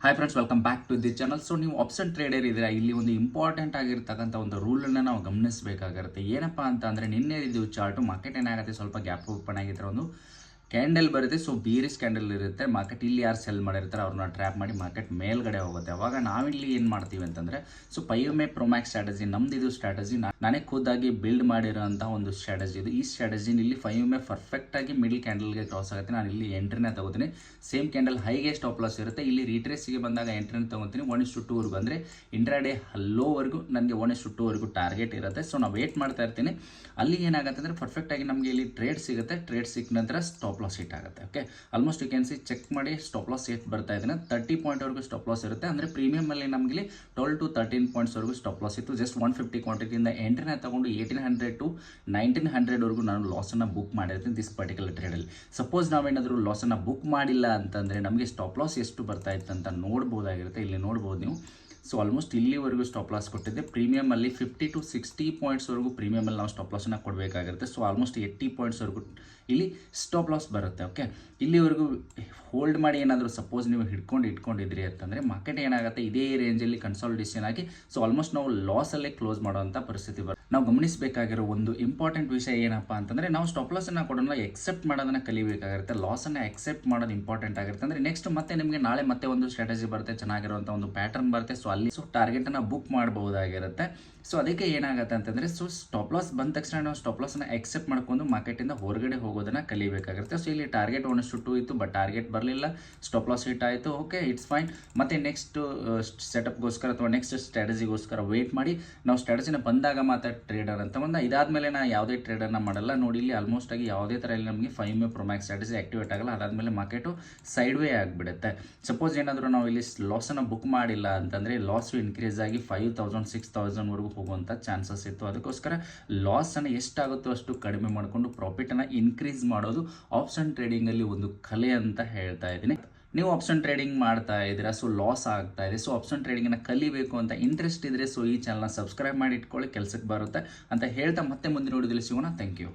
Hi friends welcome back to the channel so ನೀವು option trader ಇದ್ದೀರಾ? ಇಲ್ಲಿ ಒಂದು ಇಂಪಾರ್ಟೆಂಟ್ ಆಗಿರ್ತಕ್ಕಂಥ ಒಂದು ರೂಲನ್ನು ನಾವು ಗಮನಿಸಬೇಕಾಗಿರುತ್ತೆ ಏನಪ್ಪ ಅಂತ ಅಂದರೆ ನಿನ್ನೆ ಇದು ಚಾರ್ಟು ಮಾರ್ಕೆಟ್ ಏನಾಗುತ್ತೆ ಸ್ವಲ್ಪ ಗ್ಯಾಪ್ ಓಪನ್ ಆಗಿದ್ರೆ ಒಂದು ಕ್ಯಾಂಡಲ್ ಬರುತ್ತೆ ಸೊ ಬೀರಿಸ್ ಕ್ಯಾಂಡಲ್ ಇರುತ್ತೆ. ಮಾರ್ಕೆಟ್ ಇಲ್ಲಿ ಯಾರು ಸೆಲ್ ಮಾಡಿರ್ತಾರೆ ಅವ್ರನ್ನ ಟ್ರ್ಯಾಪ್ ಮಾಡಿ ಮಾರ್ಕೆಟ್ ಮೇಲ್ಗಡೆ ಹೋಗುತ್ತೆ. ಅವಾಗ ನಾವಿಲ್ಲಿ ಏನು ಮಾಡ್ತೀವಿ ಅಂತಂದರೆ ಸೊ ಪೈಯೊಮೆ ಪ್ರೊಮ್ಯಾಕ್ ಸ್ಟ್ರಾಟಜಿ ನಮ್ದು ಇದು ಸ್ಟ್ರಾಟಜಿ ನಾನೇ ಖುದ್ದಾಗಿ ಬಿಲ್ಡ್ ಮಾಡಿರೋಂಥ ಒಂದು ಸ್ಟ್ರಾಟಜಿ ಇದು. ಈ ಸ್ಟ್ರಾಟಜಿನ ಇಲ್ಲಿ ಪರ್ಫೆಕ್ಟ್ ಆಗಿ ಮಿಡಲ್ ಕ್ಯಾಂಡಲ್ಗೆ ಕ್ರಾಸ್ ಆಗುತ್ತೆ. ನಾನು ಇಲ್ಲಿ ಎಂಟ್ರಿನೇ ತಗೋತೀನಿ. ಸೇಮ್ ಕ್ಯಾಂಡಲ್ ಹೈಗೆ ಸ್ಟಾಪ್ ಲಾಸ್ ಇರುತ್ತೆ. ಇಲ್ಲಿ ರೀಟ್ರೇಸಿಗೆ ಬಂದಾಗ ಎಂಟ್ರಿನ ತಗೋತೀನಿ. ಒನ್ ಇಷ್ಟು ಟೂವರೆಗೂ ಅಂದರೆ ಇಂಟ್ರಾಡೇ ಲೋವರೆಗೂ ನನಗೆ ಒನ್ ಇಷ್ಟು ಟಾರ್ಗೆಟ್ ಇರುತ್ತೆ. ಸೊ ನಾವು ವೇಟ್ ಮಾಡ್ತಾ ಇರ್ತೀನಿ. ಅಲ್ಲಿ ಏನಾಗುತ್ತೆ ಅಂದರೆ ಪರ್ಫೆಕ್ಟಾಗಿ ನಮಗೆ ಇಲ್ಲಿ ಟ್ರೇಡ್ ಸಿಗುತ್ತೆ. ಟ್ರೇಡ್ ಸಿಕ್ಕ ನಂತರ ಸ್ಟಾಪ್ ಲಾಸ್ ಹಿಟ್ ಆಗುತ್ತೆ okay almost you can see check ಮಾಡಿ ಸ್ಟಾಪ್ ಲಾಸ್ ಏಟ್ ಬರ್ತಾ ಇದ್ದೀನಿ ತರ್ಟಿ ಪಾಯಿಂಟ್ವರೆಗೂ ಸ್ಟಾಪ್ ಲಾಸ್ ಇರುತ್ತೆ. ಅಂದರೆ ಪ್ರೀಮಿಯಮಲ್ಲಿ ನಮಗೆ ಟ್ವೆಲ್ ಟು ತರ್ಟೀನ್ ಪಾಯಿಂಟ್ಸ್ವರೆಗೂ ಸ್ಟಾಪ್ ಲಾಸ್ ಇತ್ತು. ಜಸ್ಟ್ ಒನ್ ಫಿಫ್ಟಿ ಕ್ವಾಂಟಿಟಿಯಿಂದ ಎಂಟ್ರಿನ ತಗೊಂಡು ಏಯ್ಟೀನ್ ಹಂಡ್ರೆಡ್ ಟು ನೈನ್ಟೀನ್ ಹಂಡ್ರೆಡ್ವರೆಗೂ ನಾನು ಲಾಸನ್ನು ಬುಕ್ ಮಾಡಿರ್ತೀನಿ ದಿಸ್ ಪರ್ಟಿಕ್ಯುಲರ್ ಟ್ರೇಡಲ್ಲಿ ಸಪೋಸ್ ನಾವೇನಾದರೂ ಲಾಸನ್ನು ಬುಕ್ ಮಾಡಿಲ್ಲ ಅಂತಂದರೆ ನಮಗೆ ಸ್ಟಾಪ್ ಲಾಸ್ ಎಷ್ಟು ಬರ್ತಾ ಇತ್ತು ಅಂತ ನೋಡ್ಬೋದಾಗಿರುತ್ತೆ. ಇಲ್ಲಿ ನೋಡ್ಬೋದು ನೀವು. ಸೊ ಆಲ್ಮೋಸ್ಟ್ ಇಲ್ಲಿವರೆಗೂ ಸ್ಟಾಪ್ ಲಾಸ್ ಕೊಟ್ಟಿದ್ದೆ ಪ್ರೀಮಿಯಮಲ್ಲಿ ಫಿಫ್ಟಿ ಟು ಸಿಕ್ಸ್ಟಿ ಪಾಯಿಂಟ್ಸ್ವರೆಗೂ ಪ್ರೀಮಿಯಮಲ್ಲಿ ನಾವು ಸ್ಟಾಪ್ ಲಾಸನ್ನು ಕೊಡಬೇಕಾಗಿರುತ್ತೆ ಸೊ ಆಲ್ಮೋಸ್ಟ್ ಎಯ್ಟಿ ಪಾಯಿಂಟ್ಸ್ ವರೆಗೂ ಇಲ್ಲಿ ಸ್ಟಾಪ್ ಲಾಸ್ ಬರುತ್ತೆ ಓಕೆ ಇಲ್ಲಿವರೆಗೂ ಹೋಲ್ಡ್ ಮಾಡಿ ಏನಾದರೂ ಸಪೋಸ್ ನೀವು ಹಿಡ್ಕೊಂಡು ಇಟ್ಕೊಂಡಿದ್ರಿ ಅಂತಂದರೆ ಮಾರ್ಕೆಟ್ ಏನಾಗುತ್ತೆ, ಇದೇ ರೇಂಜಲ್ಲಿ ಕನ್ಸಾಲಿಡೇಷನ್ ಆಗಿ ಸೊ ಆಲ್ಮೋಸ್ಟ್ ನಾವು ಲಾಸಲ್ಲೇ ಕ್ಲೋಸ್ ಮಾಡುವಂಥ ಪರಿಸ್ಥಿತಿ ಬರುತ್ತೆ. ನಾವು ಗಮನಿಸಬೇಕಾಗಿರೋ ಒಂದು ಇಂಪಾರ್ಟೆಂಟ್ ವಿಷಯ ಏನಪ್ಪ ಅಂತಂದರೆ ನಾವು ಸ್ಟಾಪ್ ಲಾಸನ್ನು ಕೊಡೋಣ ಎಕ್ಸೆಪ್ಟ್ ಮಾಡೋದನ್ನು ಕಲಿಬೇಕಾಗಿರುತ್ತೆ. ಲಾಸನ್ನು ಎಕ್ಸೆಪ್ಟ್ ಮಾಡೋದು ಇಂಪಾರ್ಟೆಂಟ್ ಆಗಿರುತ್ತೆ. ಅಂದರೆ ನೆಕ್ಸ್ಟ್ ಮತ್ತೆ ನಿಮಗೆ ನಾಳೆ ಮತ್ತೆ ಒಂದು ಸ್ಟ್ರಾಟಜಿ ಬರುತ್ತೆ ಚೆನ್ನಾಗಿರುವಂಥ ಒಂದು ಪ್ಯಾಟರ್ನ್ ಬರುತ್ತೆ. ಸೊ ಅಲ್ಲಿ ಸೊ ಟಾರ್ಗೆಟನ್ನು ಬುಕ್ ಮಾಡಬಹುದಾಗಿರುತ್ತೆ. ಸೊ ಅದಕ್ಕೆ ಏನಾಗುತ್ತೆ ಅಂತಂದರೆ ಸೊ ಸ್ಟಾಪ್ ಲಾಸ್ ಬಂದ ತಕ್ಷಣ ನಾವು ಸ್ಟಾಪ್ ಲಾಸನ್ನು ಎಕ್ಸೆಪ್ಟ್ ಮಾಡ್ಕೊಂಡು ಮಾರ್ಕೆಟಿಂದ ಹೊರಗಡೆ ಹೋಗೋದನ್ನು ಕಲಿಬೇಕಾಗಿರುತ್ತೆ. ಸೊ ಇಲ್ಲಿ ಟಾರ್ಗೆಟ್ ಒಂದಷ್ಟು ಟು ಇತ್ತು ಬಟ್ ಟಾರ್ಗೆಟ್ ಬರಲಿಲ್ಲ. ಸ್ಟಾಪ್ ಲಾಸ್ ಹಿಟ್ ಆಯಿತು ಓಕೆ ಇಟ್ಸ್ ಫೈನ್ ಮತ್ತೆ ನೆಕ್ಸ್ಟ್ ಸೆಟಪ್ಗೋಸ್ಕರ ಅಥವಾ ನೆಕ್ಸ್ಟ್ ಸ್ಟ್ರಾಟಜಿಗೋಸ್ಕರ ವೇಟ್ ಮಾಡಿ. ನಾವು ಸ್ಟ್ರಾಟಜಿನ ಬಂದಾಗ ಮಾತ್ರ ಟ್ರೇಡರ್ ಅಂತ. ಒಂದು ಇದಾದ್ಮೇಲೆ ನಾ ಯಾವುದೇ ಟ್ರೇಡರ್ನ ಮಾಡಲ್ಲ. ನೋಡಿ, ಇಲ್ಲಿ ಆಲ್ಮೋಸ್ಟ್ ಆಗಿ ಯಾವುದೇ ಥರ ಇಲ್ಲಿ ನಮಗೆ ಫೈವ್ ಮೇ ಪ್ರೊಮ್ಯಾಕ್ಸ್ ಸ್ಟ್ರಾಟಜಿ ಆಕ್ಟಿವೇಟ್ ಆಗಲ್ಲ. ಅದಾದಮೇಲೆ ಮಾರ್ಕೆಟು ಸೈಡ್ ವೇ ಆಗಿಬಿಡುತ್ತೆ. ಸಪೋಸ್ ಏನಾದರೂ ನಾವು ಇಲ್ಲಿ ಲಾಸನ್ನು ಬುಕ್ ಮಾಡಿಲ್ಲ ಅಂತಂದರೆ ಲಾಸ್ ಇನ್ಕ್ರೀಸ್ ಆಗಿ ಫೈವ್ ತೌಸಂಡ್ ಸಿಕ್ಸ್ ತೌಸಂಡ್ವರೆಗೂ ಹೋಗುವಂಥ ಚಾನ್ಸಸ್ ಇತ್ತು. ಅದಕ್ಕೋಸ್ಕರ ಲಾಸನ್ನು ಎಷ್ಟಾಗುತ್ತೋ ಅಷ್ಟು ಕಡಿಮೆ ಮಾಡಿಕೊಂಡು ಪ್ರಾಫಿಟನ್ನು ಇನ್ಕ್ರೀಸ್ ಮಾಡೋದು ಆಪ್ಷನ್ ಟ್ರೇಡಿಂಗಲ್ಲಿ ಒಂದು ಕಲೆ ಅಂತ ಹೇಳ್ತಾ ಇದ್ದೀನಿ. ನೀವು ಆಪ್ಷನ್ ಟ್ರೇಡಿಂಗ್ ಮಾಡ್ತಾ ಇದ್ದೀರಾ ಸೊ ಲಾಸ್ ಆಗ್ತಾ ಇದೆ ಸೊ ಆಪ್ಷನ್ ಟ್ರೇಡಿಂಗನ್ನು ಕಲಿಬೇಕು ಅಂತ ಇಂಟ್ರೆಸ್ಟ್ ಇದ್ದರೆ ಸೊ ಈ ಚಾನಲ್ನ ಸಬ್ಸ್ಕ್ರೈಬ್ ಮಾಡಿ ಇಟ್ಕೊಳ್ಳಿ, ಕೆಲಸಕ್ಕೆ ಬರುತ್ತೆ ಅಂತ ಹೇಳ್ತಾ ಮತ್ತೆ ಮುಂದಿನ ವಿಡಿಯೋದಲ್ಲಿ ಸಿಗೋಣ. Thank you